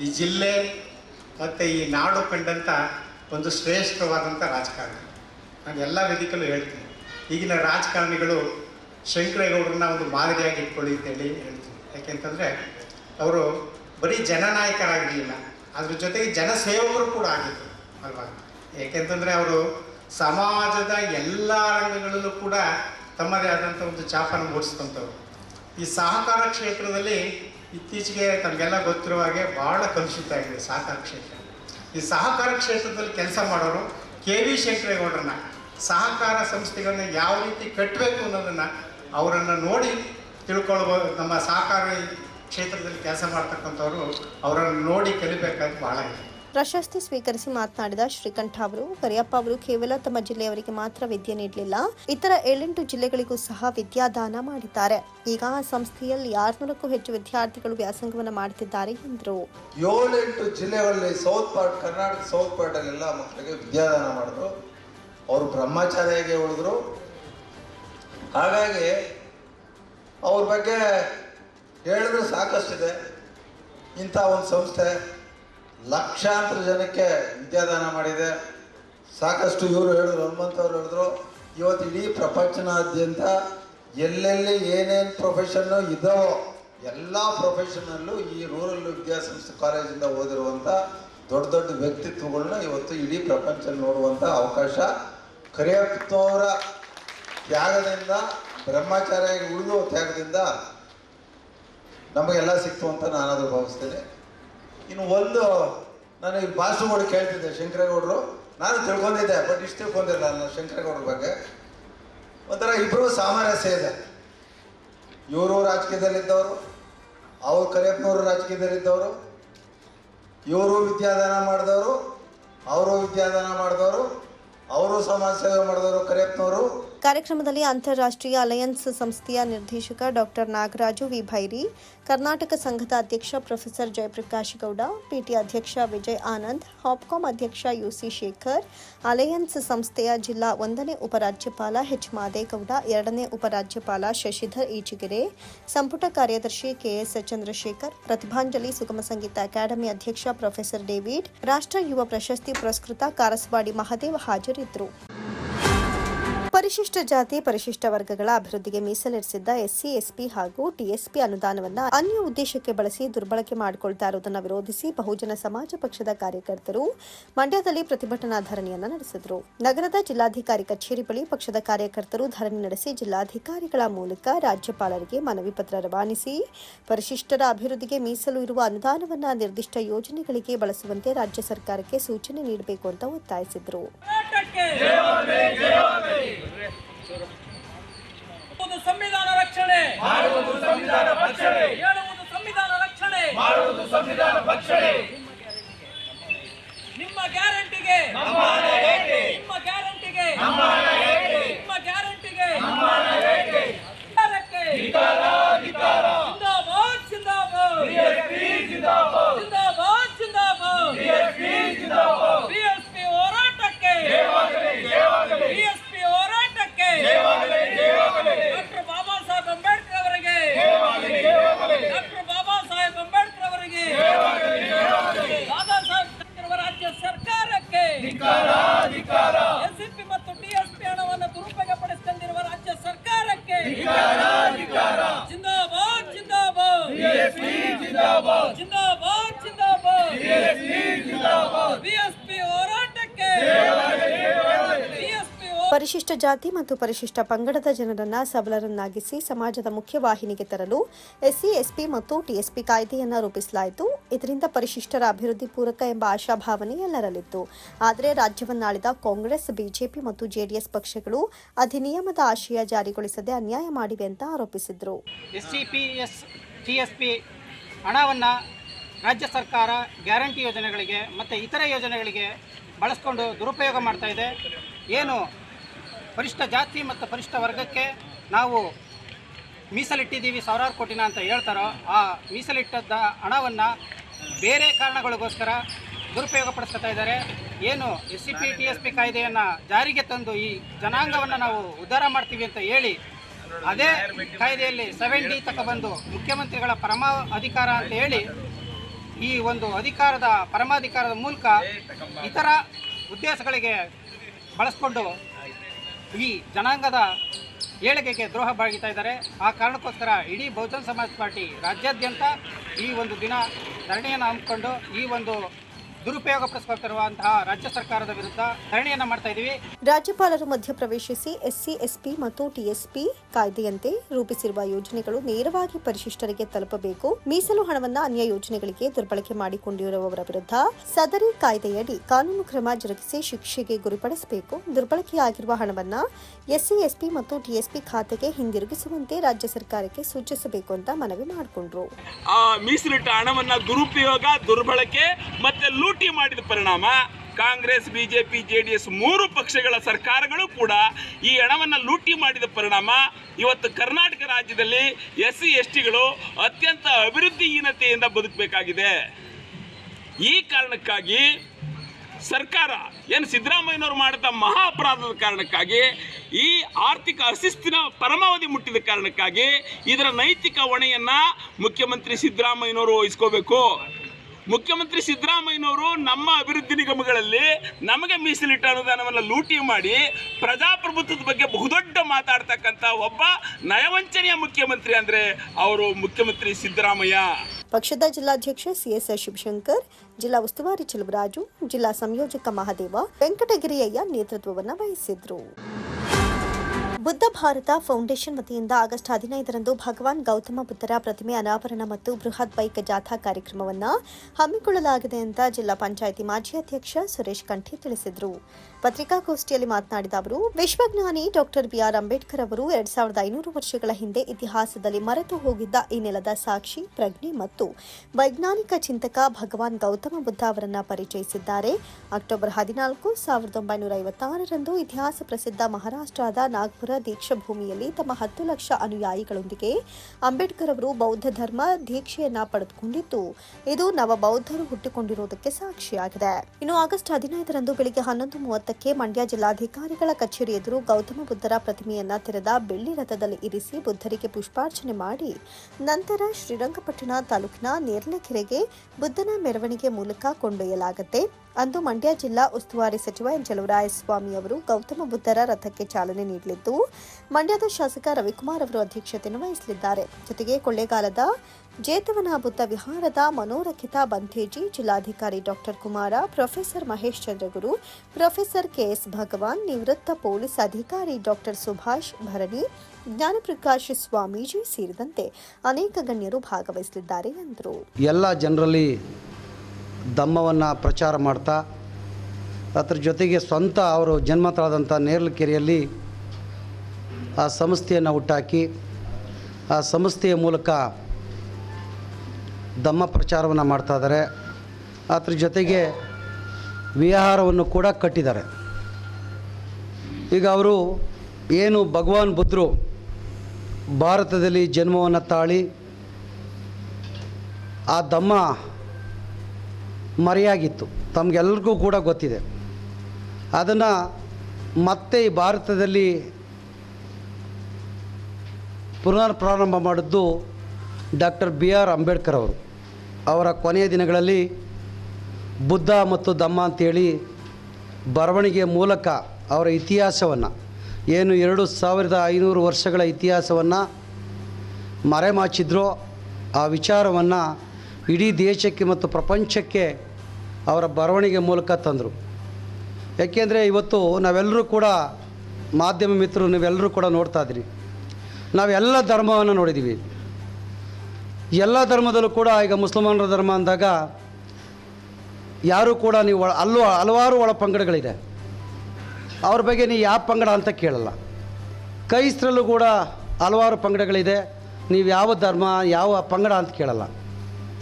ಈ ಜಿಲ್ಲೆ ಮತ್ತು ಈ ನಾಡು ಕಂಡಂಥ ಒಂದು ಶ್ರೇಷ್ಠವಾದಂಥ ರಾಜಕಾರಣಿ. ನಾನು ಎಲ್ಲ ವೇದಿಕಲ್ಲೂ ಹೇಳ್ತೀನಿ. ಈಗಿನ ರಾಜಕಾರಣಿಗಳು ಶಂಕರೇಗೌಡರನ್ನ ಒಂದು ಮಾದರಿಯಾಗಿ ಇಟ್ಕೊಳ್ಳಿ ಅಂತೇಳಿ ಹೇಳ್ತೀನಿ. ಯಾಕೆಂತಂದರೆ ಅವರು ಬರೀ ಜನನಾಯಕರಾಗಿರಲಿಲ್ಲ. ಅದ್ರ ಜೊತೆಗೆ ಜನಸೇವಕರು ಕೂಡ ಆಗಿದ್ದರು ಅಲ್ವಾ? ಏಕೆಂತಂದರೆ ಅವರು ಸಮಾಜದ ಎಲ್ಲ ರಂಗಗಳಲ್ಲೂ ಕೂಡ ತಮ್ಮದೇ ಆದಂಥ ಒಂದು ಚಾಪನ ಮೂಡಿಸ್ಕೊಂಥವ್ರು ಈ ಸಹಕಾರ ಕ್ಷೇತ್ರದಲ್ಲಿ ಇತ್ತೀಚೆಗೆ ತಮಗೆಲ್ಲ ಗೊತ್ತಿರುವ ಹಾಗೆ ಭಾಳ ಕಲುಷಿತ ಆಗಿದೆ ಸಹಕಾರ ಕ್ಷೇತ್ರ. ಈ ಸಹಕಾರ ಕ್ಷೇತ್ರದಲ್ಲಿ ಕೆಲಸ ಮಾಡೋರು ಕೆ ವಿ ಶಂಕರೇಗೌಡರನ್ನ, ಸಹಕಾರ ಸಂಸ್ಥೆಗಳನ್ನ ಯಾವ ರೀತಿ ಕಟ್ಟಬೇಕು ಅನ್ನೋದನ್ನು ಅವರನ್ನು ನೋಡಿ ತಿಳ್ಕೊಳ್ಬೋದು ನಮ್ಮ ಸಹಕಾರ ಕ್ಷೇತ್ರದಲ್ಲಿ ಕೆಲಸ ಮಾಡ್ತಕ್ಕಂಥವ್ರು ಅವರನ್ನು ನೋಡಿ ಕಲಿಬೇಕಾದ್ದು ಭಾಳ ಇದೆ. ಪ್ರಶಸ್ತಿ ಸ್ವೀಕರಿಸಿ ಮಾತನಾಡಿದ ಶ್ರೀಕಂಠ ಅವರು, ಕರಿಯಪ್ಪ ಅವರು ಕೇವಲ ತಮ್ಮ ಜಿಲ್ಲೆಯವರಿಗೆ ಮಾತ್ರ ವಿದ್ಯೆ ನೀಡಲಿಲ್ಲ, ಇತರ ಏಳೆಂಟು ಜಿಲ್ಲೆಗಳಿಗೂ ಸಹ ವಿದ್ಯಾದಾನ ಮಾಡಿದ್ದಾರೆ. ಈಗ ಆ ಸಂಸ್ಥೆಯಲ್ಲಿ ಆರ್ನೂರಕ್ಕೂ ಹೆಚ್ಚು ವಿದ್ಯಾರ್ಥಿಗಳು ವ್ಯಾಸಂಗವನ್ನು ಮಾಡುತ್ತಿದ್ದಾರೆ ಎಂದರು. ಏಳೆಂಟು ಜಿಲ್ಲೆಗಳಲ್ಲಿ ಸೌತ್ ಪಾರ್ಟ್, ಕರ್ನಾಟಕ ಸೌತ್ ಪಾರ್ಟಲ್ಲೆಲ್ಲ ಮಕ್ಕಳಿಗೆ ವಿದ್ಯಾದಾನ ಮಾಡಿದ್ರು. ಅವರು ಬ್ರಹ್ಮಚಾರಿಯಾಗಿ ಉಳಿದ್ರು. ಹಾಗಾಗಿ ಅವ್ರ ಬಗ್ಗೆ ಹೇಳಿದ್ರೆ ಸಾಕಷ್ಟಿದೆ. ಇಂಥ ಒಂದು ಸಂಸ್ಥೆ ಲಕ್ಷಾಂತರ ಜನಕ್ಕೆ ವಿದ್ಯಾದಾನ ಮಾಡಿದೆ. ಸಾಕಷ್ಟು ಇವರು ಹೇಳಿದ್ರು, ಹನುಮಂತ ಅವರು ಹೇಳಿದ್ರು, ಇವತ್ತು ಇಡೀ ಪ್ರಪಂಚನಾದ್ಯಂತ ಎಲ್ಲೆಲ್ಲಿ ಏನೇನು ಪ್ರೊಫೆಷನ್ನು ಇದಾವೋ ಎಲ್ಲ ಪ್ರೊಫೆಷನಲ್ಲೂ ಈ ರೂರಲ್ ವಿದ್ಯಾಸಂಸ್ಥೆ ಕಾಲೇಜಿಂದ ಓದಿರುವಂಥ ದೊಡ್ಡ ದೊಡ್ಡ ವ್ಯಕ್ತಿತ್ವಗಳನ್ನ ಇವತ್ತು ಇಡೀ ಪ್ರಪಂಚ ನೋಡುವಂಥ ಅವಕಾಶ ಕರಿಯಪ್ಪನವರ ತ್ಯಾಗದಿಂದ ಬ್ರಹ್ಮಚಾರ್ಯ ಉಳಿದು ತ್ಯಾಗದಿಂದ ನಮಗೆಲ್ಲ ಸಿಕ್ತು ಅಂತ ನಾನಾದರೂ ಭಾವಿಸ್ತೇನೆ. ಇನ್ನು ಒಂದು ನಾನು ಈ ಭಾಷಣಗಳು ಕೇಳ್ತಿದ್ದೆ ಶಂಕರೇಗೌಡರು. ನಾನು ತಿಳ್ಕೊಂಡಿದ್ದೆ ಬಟ್ ಇಷ್ಟು ತಿಳ್ಕೊಂಡಿಲ್ಲ ನಾನು ಶಂಕರೇಗೌಡರ ಬಗ್ಗೆ. ಒಂಥರ ಇಬ್ಬರು ಸಾಮರಸ್ಯ ಇದೆ. ಇವರು ರಾಜಕೀಯದಲ್ಲಿದ್ದವರು, ಅವರು ಕರಿಯಪ್ಪನವರು ರಾಜಕೀಯದಲ್ಲಿದ್ದವರು, ಇವರು ವಿದ್ಯಾದಾನ ಮಾಡಿದವರು, ಅವರು ವಿದ್ಯಾದಾನ ಮಾಡಿದವರು, ಅವರು ಸಮಾಜ ಸೇವೆ ಮಾಡಿದವರು ಕರಿಯಪ್ಪನವರು ಕಾರ್ಯಕ್ರಮದಲ್ಲಿ ಅಂತಾರಾಷ್ಟ್ರೀಯ ಅಲಯನ್ಸ್ ಸಂಸ್ಥೆಯ ನಿರ್ದೇಶಕ ಡಾಕ್ಟರ್ ನಾಗರಾಜು ವಿ. ಭೈರಿ, ಕರ್ನಾಟಕ ಸಂಘದ ಅಧ್ಯಕ್ಷ ಪ್ರೊಫೆಸರ್ ಜಯಪ್ರಕಾಶ್ ಗೌಡ, ಪಿಟಿ ಅಧ್ಯಕ್ಷ ವಿಜಯ್ ಆನಂದ್, ಹಾಪ್ಕಾಂ ಅಧ್ಯಕ್ಷ ಯುಸಿ ಶೇಖರ್, ಅಲಯನ್ಸ್ ಸಂಸ್ಥೆಯ ಜಿಲ್ಲಾ ಒಂದನೇ ಉಪರಾಜ್ಯಪಾಲ ಎಚ್. ಮಾದೇಗೌಡ, ಎರಡನೇ ಉಪರಾಜ್ಯಪಾಲ ಶಶಿಧರ್ ಈಚಿಗೆರೆ ಸಂಪುಟ ಕಾರ್ಯದರ್ಶಿ ಕೆಎಸ್ ಚಂದ್ರಶೇಖರ್, ಪ್ರತಿಭಾಂಜಲಿ ಸುಗಮ ಸಂಗೀತ ಅಕಾಡೆಮಿ ಅಧ್ಯಕ್ಷ ಪ್ರೊಫೆಸರ್ ಡೇವಿಡ್, ರಾಷ್ಟ್ರ ಯುವ ಪ್ರಶಸ್ತಿ ಪುರಸ್ಕೃತ ಕಾರಸವಾಡಿ ಮಹಾದೇವ್ ಹಾಜರಿದ್ದರು. ಪರಿಶಿಷ್ಟ ಜಾತಿ, ಪರಿಶಿಷ್ಟ ವರ್ಗಗಳ ಅಭಿವೃದ್ಧಿಗೆ ಮೀಸಲಿರಿಸಿದ್ದ ಎಸ್ಸಿ, ಎಸ್ಪಿ ಹಾಗೂ ಟಿಎಸ್ಪಿ ಅನುದಾನವನ್ನು ಅನ್ಯ ಉದ್ದೇಶಕ್ಕೆ ಬಳಸಿ ದುರ್ಬಳಕೆ ಮಾಡಿಕೊಳ್ತಾ ಇರುವುದನ್ನು ವಿರೋಧಿಸಿ ಬಹುಜನ ಸಮಾಜ ಪಕ್ಷದ ಕಾರ್ಯಕರ್ತರು ಮಂಡ್ಯದಲ್ಲಿ ಪ್ರತಿಭಟನಾ ಧರಣಿಯನ್ನು ನಡೆಸಿದರು. ನಗರದ ಜಿಲ್ಲಾಧಿಕಾರಿ ಕಚೇರಿ ಬಳಿ ಪಕ್ಷದ ಕಾರ್ಯಕರ್ತರು ಧರಣಿ ನಡೆಸಿ ಜಿಲ್ಲಾಧಿಕಾರಿಗಳ ಮೂಲಕ ರಾಜ್ಯಪಾಲರಿಗೆ ಮನವಿ ಪತ್ರ ರವಾನಿಸಿ, ಪರಿಶಿಷ್ಟರ ಅಭಿವೃದ್ಧಿಗೆ ಮೀಸಲು ಇರುವ ಅನುದಾನವನ್ನು ನಿರ್ದಿಷ್ಟ ಯೋಜನೆಗಳಿಗೆ ಬಳಸುವಂತೆ ರಾಜ್ಯ ಸರ್ಕಾರಕ್ಕೆ ಸೂಚನೆ ನೀಡಬೇಕು ಅಂತ ಒತ್ತಾಯಿಸಿದರು ಮಾಡುವುದು ಸಂವಿಧಾನ ರಕ್ಷಣೆ. ಮಾಡುವುದು ಸಂವಿಧಾನ ರಕ್ಷಣೆ. ಹೇಳುವುದು ಸಂವಿಧಾನ ರಕ್ಷಣೆ. ಮಾಡುವುದು ಸಂವಿಧಾನ ರಕ್ಷಣೆ. ನಿಮ್ಮ ಗ್ಯಾರಂಟಿಗೆ. ನಿಮ್ಮ ಗ್ಯಾರಂಟಿಗೆ. ನಿಮ್ಮ ಗ್ಯಾರಂಟಿಗೆ. ಸರ್ಕಾರಕ್ಕೆ. ಜಿಂದಾಬಾದ್ ಜಿಂದಾಬಾದ್. ಜಿಂದಾಬಾದ್ ಜಿಂದಾಬಾದ್. ಬಿಎಸ್ಪಿ ಹೋರಾಟಕ್ಕೆ ಡಾಕ್ಟರ್ ಬಾಬಾ ಸಾಹೇಬ್ ಅಂಬೇಡ್ಕರ್ ಅವರಿಗೆ ಡಾಕ್ಟರ್ ಬಾಬಾ ಸಾಹೇಬ್ ಅಂಬೇಡ್ಕರ್ ಅವರಿಗೆ ದಾದಾ ಸಾಹೇಬ್ ಅವರ ರಾಜ್ಯ ಸರ್ಕಾರಕ್ಕೆ ಎಸ್ಸಿಪಿ ಮತ್ತು ಟಿಎಸ್ಪಿ ಹಣವನ್ನು ದುರುಪಯೋಗ ಪಡಿಸಿಕೊಂಡಿರುವ ರಾಜ್ಯ ಸರ್ಕಾರಕ್ಕೆ ಜಿಂದಾಬಾದ್ ಜಿಂದಾಬಾದ್ ಜಿಂದಾಬಾದ್ ಜಿಂದಾಬಾದ್ ಬಿಎಸ್ಪಿ ಹೋರಾಟಕ್ಕೆ ಬಿಎಸ್ಪಿ ಪರಿಶಿಷ್ಟ ಜಾತಿ ಮತ್ತು ಪರಿಶಿಷ್ಟ ಪಂಗಡದ ಜನರನ್ನ ಸಬಲರನ್ನಾಗಿಸಿ ಸಮಾಜದ ಮುಖ್ಯವಾಹಿನಿಗೆ ತರಲು ಎಸ್ಸಿ, ಎಸ್ಪಿ ಮತ್ತು ಟಿಎಸ್ಪಿ ಕಾಯ್ದೆಯನ್ನ ರೂಪಿಸಲಾಯಿತು. ಇದರಿಂದ ಪರಿಶಿಷ್ಟರ ಅಭಿವೃದ್ಧಿ ಪೂರಕ ಎಂಬ ಆಶಾಭಾವನೆ ಎಲ್ಲರಲ್ಲಿತ್ತು. ಆದರೆ ರಾಜ್ಯವನ್ನಾಳಿದ ಕಾಂಗ್ರೆಸ್, ಬಿಜೆಪಿ ಮತ್ತು ಜೆಡಿಎಸ್ ಪಕ್ಷಗಳು ಅಧಿನಿಯಮದ ಆಶಯ ಜಾರಿಗೊಳಿಸದೆ ಅನ್ಯಾಯ ಮಾಡಿವೆ ಅಂತ ಆರೋಪಿಸಿದರು. ಹಣವನ್ನು ರಾಜ್ಯ ಸರ್ಕಾರ ಗ್ಯಾರಂಟಿ ಯೋಜನೆಗಳಿಗೆ ಮತ್ತು ಇತರ ಯೋಜನೆಗಳಿಗೆ ಬಳಸ್ಕೊಂಡು ದುರುಪಯೋಗ ಮಾಡ್ತಾ ಇದೆ. ಏನು ಪರಿಷ್ಠ ಜಾತಿ ಮತ್ತು ಪರಿಷ್ಠ ವರ್ಗಕ್ಕೆ ನಾವು ಮೀಸಲಿಟ್ಟಿದ್ದೀವಿ ಸಾವಿರಾರು ಕೋಟಿನ ಅಂತ ಹೇಳ್ತಾರೋ, ಆ ಮೀಸಲಿಟ್ಟದ್ದ ಹಣವನ್ನು ಬೇರೆ ಕಾರಣಗಳಿಗೋಸ್ಕರ ದುರುಪಯೋಗ ಪಡಿಸ್ತಾ ಇದ್ದಾರೆ. ಏನು S C P T S P ಕಾಯ್ದೆಯನ್ನು ಜಾರಿಗೆ ತಂದು ಈ ಜನಾಂಗವನ್ನು ನಾವು ಉದ್ಧಾರ ಮಾಡ್ತೀವಿ ಅಂತ ಹೇಳಿ, ಅದೇ ಕಾಯ್ದೆಯಲ್ಲಿ ಸೆವೆನ್ ಡಿ ಬಂದು ಮುಖ್ಯಮಂತ್ರಿಗಳ ಪರಮ ಅಧಿಕಾರ ಅಂತ ಹೇಳಿ, ಈ ಒಂದು ಅಧಿಕಾರದ ಪರಮಾಧಿಕಾರದ ಮೂಲಕ ಇತರ ಉದ್ದೇಶಗಳಿಗೆ ಬಳಸ್ಕೊಂಡು ಈ ಜನಾಂಗದ ಏಳಿಗೆಗೆ ದ್ರೋಹ ಬಾಗಿತಾ ಇದ್ದಾರೆ. ಆ ಕಾರಣಕ್ಕೋಸ್ಕರ ಇಡೀ ಬಹುಜನ ಸಮಾಜ ಪಾರ್ಟಿ ರಾಜ್ಯಾದ್ಯಂತ ಈ ಒಂದು ದಿನ ಧರಣಿಯನ್ನು ಹಮ್ಮಿಕೊಂಡು ಈ ಒಂದು ರಾಜ್ಯ ಸರ್ಕಾರದ ವಿರುದ್ಧ ಧರಣಿಯನ್ನು ಮಾಡ್ತಾ ಇದ್ದೀವಿ ರಾಜ್ಯಪಾಲರು ಮಧ್ಯಪ್ರವೇಶಿಸಿ ಎಸ್ಸಿ ಎಸ್ಪಿ ಮತ್ತು ಟಿಎಸ್ಪಿ ಕಾಯ್ದೆಯಂತೆ ರೂಪಿಸಿರುವ ಯೋಜನೆಗಳು ನೇರವಾಗಿ ಪರಿಶಿಷ್ಟರಿಗೆ ತಲುಪಬೇಕು. ಮೀಸಲು ಹಣವನ್ನ ಅನ್ಯ ಯೋಜನೆಗಳಿಗೆ ದುರ್ಬಳಕೆ ಮಾಡಿಕೊಂಡಿರುವವರ ವಿರುದ್ಧ ಸದರಿ ಕಾಯ್ದೆಯಡಿ ಕಾನೂನು ಕ್ರಮ ಜರುಗಿಸಿ ಶಿಕ್ಷೆಗೆ ಗುರಿಪಡಿಸಬೇಕು. ದುರ್ಬಳಕೆಯಾಗಿರುವ ಹಣವನ್ನ ಎಸ್ಸಿ ಎಸ್ಪಿ ಮತ್ತು ಟಿಎಸ್ಪಿ ಖಾತೆಗೆ ಹಿಂದಿರುಗಿಸುವಂತೆ ರಾಜ್ಯ ಸರ್ಕಾರಕ್ಕೆ ಸೂಚಿಸಬೇಕು ಅಂತ ಮನವಿ ಮಾಡಿಕೊಂಡ್ರು. ಆ ಮೀಸಲಿಟ್ಟ ಹಣವನ್ನ ದುರುಪಯೋಗ ದುರ್ಬಳಕೆ ಮತ್ತೆ ಲೂಟಿ ಮಾಡಿದ ಪರಿಣಾಮ Congress, BJP J D S ಮೂರು ಪಕ್ಷಗಳ ಸರ್ಕಾರಗಳು ಕೂಡ ಈ ಹಣವನ್ನು ಲೂಟಿ ಮಾಡಿದ ಪರಿಣಾಮ. ಇವತ್ತು ಕರ್ನಾಟಕ ರಾಜ್ಯದಲ್ಲಿ ಎಸ್ ಸಿ ಎಸ್ ಟಿಗಳು ಅತ್ಯಂತ ಅಭಿವೃದ್ಧಿಹೀನತೆಯಿಂದ ಬದುಕಬೇಕಾಗಿದೆ. ಈ ಕಾರಣಕ್ಕಾಗಿ ಸರ್ಕಾರ, ಏನು ಸಿದ್ದರಾಮಯ್ಯನವರು ಮಾಡಿದ ಮಹಾ ಅಪರಾಧದ ಕಾರಣಕ್ಕಾಗಿ, ಈ ಆರ್ಥಿಕ ಅಶಿಸ್ತಿನ ಪರಮಾವಧಿ ಮುಟ್ಟಿದ ಕಾರಣಕ್ಕಾಗಿ ಇದರ ನೈತಿಕ ಹೊಣೆಯನ್ನು ಮುಖ್ಯಮಂತ್ರಿ ಸಿದ್ದರಾಮಯ್ಯನವರು ವಹಿಸ್ಕೋಬೇಕು. ಮುಖ್ಯಮಂತ್ರಿ ಸಿದ್ದರಾಮಯ್ಯನವರು ನಮ್ಮ ಅಭಿವೃದ್ಧಿ ನಿಗಮಗಳಲ್ಲಿ ನಮಗೆ ಮೀಸಲಿಟ್ಟ ಅನುದಾನವನ್ನು ಲೂಟಿ ಮಾಡಿ ಪ್ರಜಾಪ್ರಭುತ್ವದ ಬಗ್ಗೆ ಬಹುದೊಡ್ಡ ಮಾತಾಡ್ತಕ್ಕಂಥ ಒಬ್ಬ ನಯವಂಚನೆಯ ಮುಖ್ಯಮಂತ್ರಿ ಅಂದರೆ ಅವರು ಮುಖ್ಯಮಂತ್ರಿ ಸಿದ್ದರಾಮಯ್ಯ. ಪಕ್ಷದ ಜಿಲ್ಲಾಧ್ಯಕ್ಷ ಸಿಎಸ್ ಶಿವಶಂಕರ್, ಜಿಲ್ಲಾ ಉಸ್ತುವಾರಿ ಚೆಲುವರಾಜು, ಜಿಲ್ಲಾ ಸಂಯೋಜಕ ಮಹಾದೇವ, ವೆಂಕಟಗಿರಿಯಯ್ಯ ನೇತೃತ್ವವನ್ನು ವಹಿಸಿದ್ರು. ಬುದ್ಧ ಭಾರತ ಫೌಂಡೇಶನ್ ವತಿಯಿಂದ ಆಗಸ್ಟ್ ಹದಿನೈದರಂದು ಭಗವಾನ್ ಗೌತಮ ಬುದ್ಧರ ಪ್ರತಿಮೆ ಅನಾವರಣ ಮತ್ತು ಬೃಹತ್ ಬೈಕ್ ಜಾಥಾ ಕಾರ್ಯಕ್ರಮವನ್ನು ಹಮ್ಮಿಕೊಳ್ಳಲಾಗಿದೆ ಅಂತ ಜಿಲ್ಲಾ ಪಂಚಾಯಿತಿ ಮಾಜಿ ಅಧ್ಯಕ್ಷ ಸುರೇಶ್ ಕಂಠಿ ತಿಳಿಸಿದರು. ಪತ್ರಿಕಾಗೋಷ್ಠಿಯಲ್ಲಿ ಮಾತನಾಡಿದ ಅವರು, ವಿಶ್ವಜ್ಞಾನಿ ಡಾಕ್ಟರ್ ಬಿ ಆರ್ ಅಂಬೇಡ್ಕರ್ ಅವರು ಎರಡ್ ಸಾವಿರದ ಐನೂರು ವರ್ಷಗಳ ಹಿಂದೆ ಇತಿಹಾಸದಲ್ಲಿ ಮರೆತು ಹೋಗಿದ್ದ ಈ ನೆಲದ ಸಾಕ್ಷಿ, ಪ್ರಜ್ಞೆ ಮತ್ತು ವೈಜ್ಞಾನಿಕ ಚಿಂತಕ ಭಗವಾನ್ ಗೌತಮ ಬುದ್ಧ ಅವರನ್ನು ಪರಿಚಯಿಸಿದ್ದಾರೆ. ಅಕ್ಟೋಬರ್ ಹದಿನಾಲ್ಕು ಸಾವಿರದ ಒಂಬೈನೂರ ಐವತ್ತಾರರಂದು ಇತಿಹಾಸ ಪ್ರಸಿದ್ಧ ಮಹಾರಾಷ್ಟ್ರದ ನಾಗ್ಪುರ ದೀಕ್ಷಾಭೂಮಿಯಲ್ಲಿ ತಮ್ಮ ಹತ್ತು ಲಕ್ಷ ಅನುಯಾಯಿಗಳೊಂದಿಗೆ ಅಂಬೇಡ್ಕರ್ ಅವರು ಬೌದ್ಧ ಧರ್ಮ ದೀಕ್ಷೆಯನ್ನ ಪಡೆದುಕೊಂಡಿದ್ದು, ಇದು ನವ ಬೌದ್ಧರು ಹುಟ್ಟಿಕೊಂಡಿರುವುದಕ್ಕೆ ಸಾಕ್ಷಿಯಾಗಿದೆ. ಇನ್ನು ಆಗಸ್ಟ್ ಹದಿನೈದರಂದು ಬೆಳಿಗ್ಗೆ ಹನ್ನೊಂದು ಮೂವತ್ತಕ್ಕೆ ಮಂಡ್ಯ ಜಿಲ್ಲಾಧಿಕಾರಿಗಳ ಕಚೇರಿ ಎದುರು ಗೌತಮ ಬುದ್ಧರ ಪ್ರತಿಮೆಯನ್ನ ತೆರೆದ ಬೆಳ್ಳಿ ರಥದಲ್ಲಿ ಇರಿಸಿ ಬುದ್ಧರಿಗೆ ಪುಷ್ಪಾರ್ಚನೆ ಮಾಡಿ, ನಂತರ ಶ್ರೀರಂಗಪಟ್ಟಣ ತಾಲೂಕಿನ ನೇರ್ಲೆಕೆರೆಗೆ ಬುದ್ಧನ ಮೆರವಣಿಗೆ ಮೂಲಕ ಕೊಂಡೊಯ್ಯಲಾಗುತ್ತೆ. ಅಂದು ಮಂಡ್ಯ ಜಿಲ್ಲಾ ಉಸ್ತುವಾರಿ ಸಚಿವ ಎನ್ ಸ್ವಾಮಿ ಅವರು ಗೌತಮ ಬುದ್ಧರ ರಥಕ್ಕೆ ಚಾಲನೆ ನೀಡಲಿದ್ದು, ಮಂಡ್ಯದ ಶಾಸಕ ರವಿಕುಮಾರ್ ಅವರು ಅಧ್ಯಕ್ಷತೆಯನ್ನು ವಹಿಸಲಿದ್ದಾರೆ ಜೊತೆಗೆ ಕೊಳ್ಳೇಗಾಲದ ಜೇತವನ ಬುದ್ಧ ವಿಹಾರದ ಮನೋರಖಿತ ಬಂಥೇಜಿ ಜಿಲ್ಲಾಧಿಕಾರಿ doctor Kumara, professor Mahesh Chandraguru, professor KS Bhagwan, ನಿವೃತ್ತ ಪೊಲೀಸ್ ಅಧಿಕಾರಿ ಡಾಕ್ಟರ್ ಸುಭಾಷ್ ಭರಣಿ, ಜ್ಞಾನಪ್ರಕಾಶ್ ಸ್ವಾಮೀಜಿ ಸೇರಿದಂತೆ ಅನೇಕ ಗಣ್ಯರು ಭಾಗವಹಿಸಲಿದ್ದಾರೆ ಎಂದರು. ಎಲ್ಲ ಜನರಲ್ಲಿ ಧಮ್ಮವನ್ನು ಪ್ರಚಾರ ಮಾಡ್ತಾ, ಅದರ ಜೊತೆಗೆ ಸ್ವಂತ ಅವರು ಜನ್ಮತಳಾದಂಥ ನೇರ್ಲಕೆರೆಯಲ್ಲಿ ಆ ಸಂಸ್ಥೆಯನ್ನು ಹುಟ್ಟಾಕಿ, ಆ ಸಂಸ್ಥೆಯ ಮೂಲಕ ಧಮ್ಮ ಪ್ರಚಾರವನ್ನು ಮಾಡ್ತಾಯಿದ್ದಾರೆ ಅದ್ರ ಜೊತೆಗೆ ವಿಹಾರವನ್ನು ಕೂಡ ಕಟ್ಟಿದ್ದಾರೆ. ಈಗ ಅವರು ಏನು ಭಗವಾನ್ ಬುದ್ಧರು ಭಾರತದಲ್ಲಿ ಜನ್ಮವನ್ನು ತಾಳಿ, ಆ ಧಮ್ಮ ಮರೆಯಾಗಿತ್ತು. ತಮಗೆಲ್ರಿಗೂ ಕೂಡ ಗೊತ್ತಿದೆ. ಅದನ್ನು ಮತ್ತೆ ಈ ಭಾರತದಲ್ಲಿ ಪುನರ್ ಪ್ರಾರಂಭ ಮಾಡಿದ್ದು ಡಾಕ್ಟರ್ ಬಿ ಆರ್ ಅಂಬೇಡ್ಕರ್ ಅವರು. ಅವರ ಕೊನೆಯ ದಿನಗಳಲ್ಲಿ ಬುದ್ಧ ಮತ್ತು ದಮ್ಮ ಅಂತೇಳಿ ಬರವಣಿಗೆಯ ಮೂಲಕ ಅವರ ಇತಿಹಾಸವನ್ನು, ಏನು ಎರಡು ಸಾವಿರದ ಐನೂರು ವರ್ಷಗಳ ಇತಿಹಾಸವನ್ನು ಮರೆಮಾಚಿದ್ರೋ ಆ ವಿಚಾರವನ್ನು ಇಡೀ ದೇಶಕ್ಕೆ ಮತ್ತು ಪ್ರಪಂಚಕ್ಕೆ ಅವರ ಬರವಣಿಗೆ ಮೂಲಕ ತಂದರು. ಯಾಕೆಂದರೆ ಇವತ್ತು ನಾವೆಲ್ಲರೂ ಕೂಡ ಮಾಧ್ಯಮ ಮಿತ್ರರು, ನೀವೆಲ್ಲರೂ ಕೂಡ ನೋಡ್ತಾ ಇದ್ರಿ ನಾವೆಲ್ಲ ಧರ್ಮವನ್ನು ನೋಡಿದ್ದೀವಿ. ಎಲ್ಲ ಧರ್ಮದಲ್ಲೂ ಕೂಡ ಈಗ ಮುಸಲ್ಮಾನರ ಧರ್ಮ ಅಂದಾಗ ಯಾರೂ ಕೂಡ ನೀವು ಅಲ್ಲೂ ಹಲವಾರು ಒಳ ಪಂಗಡಗಳಿದೆ. ಅವ್ರ ಬಗ್ಗೆ ನೀವು ಯಾವ ಪಂಗಡ ಅಂತ ಕೇಳಲ್ಲ. ಕೈಸ್ರಲ್ಲೂ ಕೂಡ ಹಲವಾರು ಪಂಗಡಗಳಿದೆ. ನೀವು ಯಾವ ಧರ್ಮ, ಯಾವ ಪಂಗಡ ಅಂತ ಕೇಳಲ್ಲ.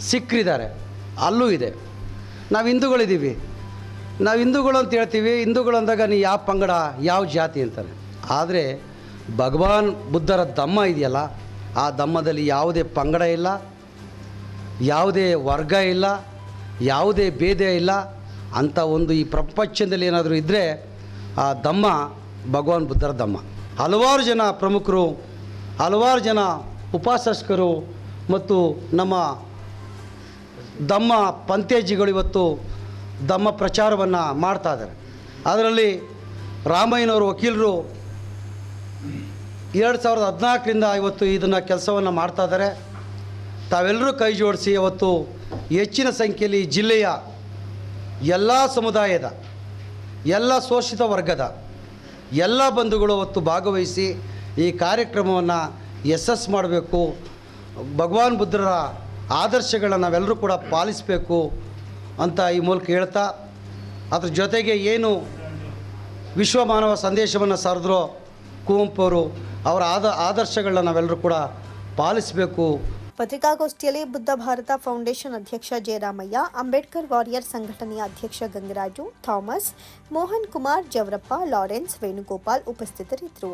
ಸಿಖ್ರಿದ್ದಾರೆ ಅಲ್ಲೂ ಇದೆ. ನಾವು ಹಿಂದೂಗಳಿದ್ದೀವಿ. ನಾವು ಹಿಂದೂಗಳು ಅಂತ ಹೇಳ್ತೀವಿ. ಹಿಂದೂಗಳು ಅಂದಾಗ ನೀ ಯಾವ ಪಂಗಡ, ಯಾವ ಜಾತಿ ಅಂತಾರೆ. ಆದರೆ ಭಗವಾನ್ ಬುದ್ಧರ ಧಮ್ಮ ಇದೆಯಲ್ಲ, ಆ ಧಮ್ಮದಲ್ಲಿ ಯಾವುದೇ ಪಂಗಡ ಇಲ್ಲ, ಯಾವುದೇ ವರ್ಗ ಇಲ್ಲ, ಯಾವುದೇ ಭೇದ ಇಲ್ಲ. ಅಂಥ ಒಂದು ಈ ಪ್ರಪಂಚದಲ್ಲಿ ಏನಾದರೂ ಇದ್ದರೆ ಆ ಧಮ್ಮ ಭಗವಾನ್ ಬುದ್ಧರ ಧಮ್ಮ ಹಲವಾರು ಜನ ಪ್ರಮುಖರು, ಹಲವಾರು ಜನ ಉಪಾಸಕರು ಮತ್ತು ನಮ್ಮ ಧಮ್ಮ ಪಂತೇಜಿಗಳು ಇವತ್ತು ದಮ್ಮ ಪ್ರಚಾರವನ್ನು ಮಾಡ್ತಾ ಇದ್ದಾರೆ. ಅದರಲ್ಲಿ ರಾಮಯ್ಯನವರು ವಕೀಲರು ಎರಡು ಸಾವಿರದ ಹದಿನಾಲ್ಕರಿಂದ ಇವತ್ತು ಇದನ್ನು ಕೆಲಸವನ್ನು ಮಾಡ್ತಾ ಇದ್ದಾರೆ. ತಾವೆಲ್ಲರೂ ಕೈ ಜೋಡಿಸಿ ಅವತ್ತು ಹೆಚ್ಚಿನ ಸಂಖ್ಯೆಯಲ್ಲಿ ಜಿಲ್ಲೆಯ ಎಲ್ಲ ಸಮುದಾಯದ, ಎಲ್ಲ ಶೋಷಿತ ವರ್ಗದ, ಎಲ್ಲ ಬಂಧುಗಳು ಅವತ್ತು ಭಾಗವಹಿಸಿ ಈ ಕಾರ್ಯಕ್ರಮವನ್ನು ಯಶಸ್ಸು ಮಾಡಬೇಕು. ಭಗವಾನ್ ಬುದ್ಧರ ಆದರ್ಶಗಳನ್ನು ನಾವೆಲ್ಲರೂ ಕೂಡ ಪಾಲಿಸಬೇಕು ಅಂತ ಈ ಮೂಲಕ ಹೇಳ್ತಾ, ಅದ್ರ ಜೊತೆಗೆ ಏನು ವಿಶ್ವ ಮಾನವ ಸಂದೇಶವನ್ನು ಸಾರಿದ್ರೋ ಕುವೆಂಪು ಅವರು ಆದ, ಆದರ್ಶಗಳನ್ನ ನಾವೆಲ್ಲರೂ ಕೂಡ ಪಾಲಿಸಬೇಕು. ಪತ್ರಿಕಾಗೋಷ್ಠಿಯಲ್ಲಿ ಬುದ್ಧ ಭಾರತ ಫೌಂಡೇಶನ್ ಅಧ್ಯಕ್ಷ ಜಯರಾಮಯ್ಯ, ಅಂಬೇಡ್ಕರ್ ವಾರಿಯರ್ ಸಂಘಟನೆಯ ಅಧ್ಯಕ್ಷ ಗಂಗರಾಜು, ಥಾಮಸ್ ಮೋಹನ್ ಕುಮಾರ್ ಜವರಪ್ಪ, ಲಾರೆನ್ಸ್ ವೇಣುಗೋಪಾಲ್ ಉಪಸ್ಥಿತರಿದ್ದರು.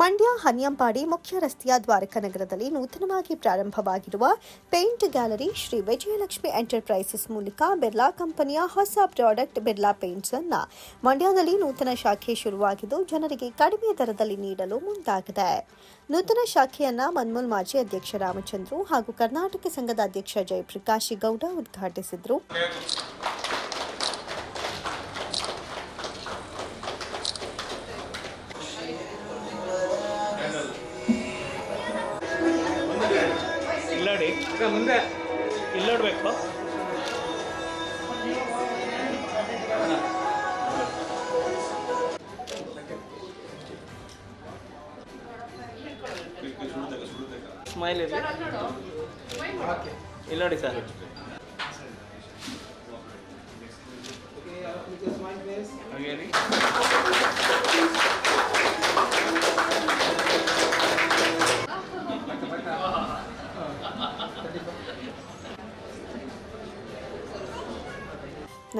ಮಂಡ್ಯ ಹನಿಯಂಪಾಡಿ ಮುಖ್ಯ ರಸ್ತೆಯ ದ್ವಾರಕಾ ನಗರದಲ್ಲಿ ನೂತನವಾಗಿ ಪ್ರಾರಂಭವಾಗಿರುವ paint gallery Shri Vijayalakshmi enterprises ಮೂಲಕ ಬಿರ್ಲಾ ಕಂಪನಿಯ ಹೊಸ ಪ್ರಾಡಕ್ಟ್ ಬಿರ್ಲಾ ಪೇಂಟ್ಸ್ ಅನ್ನ ಮಂಡ್ಯದಲ್ಲಿ ನೂತನ ಶಾಖೆ ಶುರುವಾಗಿದ್ದು ಜನರಿಗೆ ಕಡಿಮೆ ದರದಲ್ಲಿ ನೀಡಲು ಮುಂದಾಗಿದೆ. ನೂತನ ಶಾಖೆಯನ್ನ ಮನ್ಮೂಲ್ ಮಾಜಿ ಅಧ್ಯಕ್ಷ ರಾಮಚಂದ್ರು ಹಾಗೂ ಕರ್ನಾಟಕ ಸಂಘದ ಅಧ್ಯಕ್ಷ ಜಯಪ್ರಕಾಶ್ ಗೌಡ ಉದ್ಘಾಟಿಸಿದರು. ಇಲ್ಲಡಿ ಮುಂದೆ ಮುಂದೆ ಇಲ್ಲೋಡ್ಬೇಕು ಸ್ಮೈಲ್ ಇರಲಿ ಇಲ್ಲಿ ನೋಡಿ ಸರ್ ಹಾಗೇರಿ.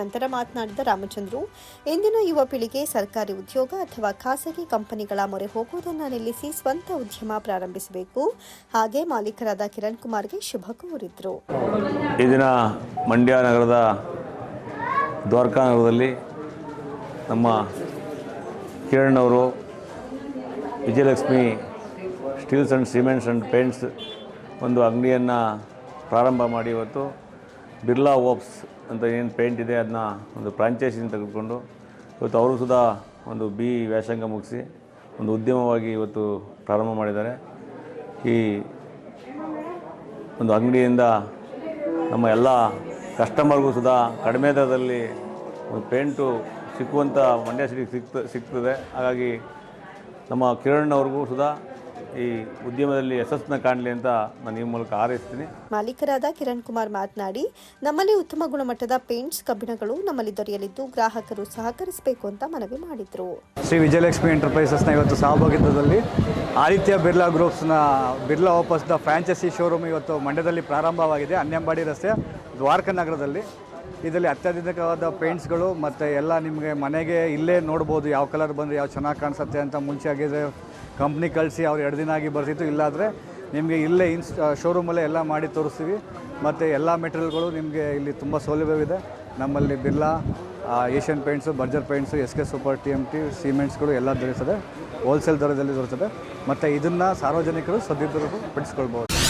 ನಂತರ ಮಾತನಾಡಿದ ರಾಮಚಂದ್ರು, ಇಂದಿನ ಯುವ ಪೀಳಿಗೆ ಸರ್ಕಾರಿ ಉದ್ಯೋಗ ಅಥವಾ ಖಾಸಗಿ ಕಂಪನಿಗಳ ಮೊರೆ ಹೋಗುವುದನ್ನು ನಿಲ್ಲಿಸಿ ಸ್ವಂತ ಉದ್ಯಮ ಪ್ರಾರಂಭಿಸಬೇಕು. ಹಾಗೆ ಮಾಲೀಕರಾದ ಕಿರಣ್ ಕುಮಾರ್ಗೆ ಶುಭ ಕೋರಿದ್ರು. ಮಂಡ್ಯ ನಗರದ ದ್ವಾರಕಾ ನಮ್ಮ ಕಿರಣ್ ಅವರು, Vijayalakshmi steels and cements and paints ಒಂದು ಅಂಗಡಿಯನ್ನು ಪ್ರಾರಂಭ ಮಾಡಿ ಇವತ್ತು. ಬಿರ್ಲಾ ಓಪ್ಸ್ ಅಂತ ಏನು ಪೇಂಟ್ ಇದೆ ಅದನ್ನ ಒಂದು ಫ್ರಾಂಚೈಸಿನ ತೆಗೆದುಕೊಂಡು ಇವತ್ತು ಅವರು ಸುಧಾ ಒಂದು ಬಿ ವ್ಯಾಸಂಗ ಮುಗಿಸಿ ಒಂದು ಉದ್ಯಮವಾಗಿ ಇವತ್ತು ಪ್ರಾರಂಭ ಮಾಡಿದ್ದಾರೆ. ಈ ಒಂದು ಅಂಗಡಿಯಿಂದ ನಮ್ಮ ಎಲ್ಲ ಕಸ್ಟಮರ್ಗೂ ಸುಧಾ ಕಡಿಮೆ ದರದಲ್ಲಿ ಒಂದು ಪೇಂಟು ಸಿಕ್ಕುವಂಥ ಮಂಡ್ಯ ಸಿಟಿಗೆ ಸಿಕ್ತ, ಸಿಗ್ತದೆ. ಹಾಗಾಗಿ ನಮ್ಮ ಕಿರಣ್ ಅವ್ರಿಗೂ ಸುಧಾ ಈ ಉದ್ಯಮದಲ್ಲಿ ಯಶಸ್ಸನ್ನ ಕಾಣಲಿ ಅಂತ ನಾನು ಈ ಮೂಲಕ ಹಾರೈಸ್ತೀನಿ. ಮಾಲೀಕರಾದ ಕಿರಣ್ ಕುಮಾರ್ ಮಾತನಾಡಿ ನಮ್ಮಲ್ಲಿ ಉತ್ತಮ ಗುಣಮಟ್ಟದ ಪೇಂಟ್ಸ್ ಕಬ್ಬಿಣಗಳು ನಮ್ಮಲ್ಲಿ ದೊರೆಯಲಿದ್ದು ಗ್ರಾಹಕರು ಸಹಕರಿಸಬೇಕು ಅಂತ ಮನವಿ ಮಾಡಿದ್ರು. ಶ್ರೀ ವಿಜಯಲಕ್ಷ್ಮಿ ಎಂಟರ್ಪ್ರೈಸಸ್ನ ಇವತ್ತು ಸಹಭಾಗಿತ್ವದಲ್ಲಿ ಆದಿತ್ಯ ಬಿರ್ಲಾ ಗ್ರೂಪ್ಸ್ನ ಬಿರ್ಲಾ ಓಪಸ್ನ ಫ್ರಾಂಚೈಸಿ ಶೋರೂಮ್ ಇವತ್ತು ಮಂಡ್ಯದಲ್ಲಿ ಪ್ರಾರಂಭವಾಗಿದೆ. ಅನ್ಯಂಬಾಡಿ ರಸ್ತೆ ದ್ವಾರಕ ನಗರದಲ್ಲಿ ಇದರಲ್ಲಿ ಅತ್ಯಾಧುನಿಕವಾದ ಪೇಂಟ್ಸ್ಗಳು ಮತ್ತು ಎಲ್ಲ ನಿಮಗೆ ಮನೆಗೆ ಇಲ್ಲೇ ನೋಡ್ಬೋದು ಯಾವ ಕಲರ್ ಬಂದರೆ ಯಾವ ಚೆನ್ನಾಗಿ ಕಾಣಿಸುತ್ತೆ ಅಂತ ಮುಂಚೆ ಆಗಿದ್ರೆ ಕಂಪ್ನಿ ಕಳಿಸಿ ಅವ್ರು ಎರಡು ದಿನ ಆಗಿ ಬರ್ತಿತ್ತು. ಇಲ್ಲಾದರೆ ನಿಮಗೆ ಇಲ್ಲೇ ಇನ್ಸ್ ಶೋರೂಮಲ್ಲೇ ಎಲ್ಲ ಮಾಡಿ ತೋರಿಸ್ತೀವಿ. ಮತ್ತು ಎಲ್ಲ ಮೆಟೀರಿಯಲ್ಗಳು ನಿಮಗೆ ಇಲ್ಲಿ ತುಂಬ ಸೌಲಭ್ಯವಿದೆ. ನಮ್ಮಲ್ಲಿ Birla Asian paints Berger paints S K super T M T ಸಿಮೆಂಟ್ಸ್ಗಳು ಎಲ್ಲ ದೊರೆಯುತ್ತದೆ. ಹೋಲ್ಸೇಲ್ ದರದಲ್ಲಿ ದೊರೆಯುತ್ತದೆ. ಮತ್ತು ಇದನ್ನು ಸಾರ್ವಜನಿಕರು ಸದ್ಯದವರೆಗೂ ಪಡಿಸ್ಕೊಳ್ಬೋದು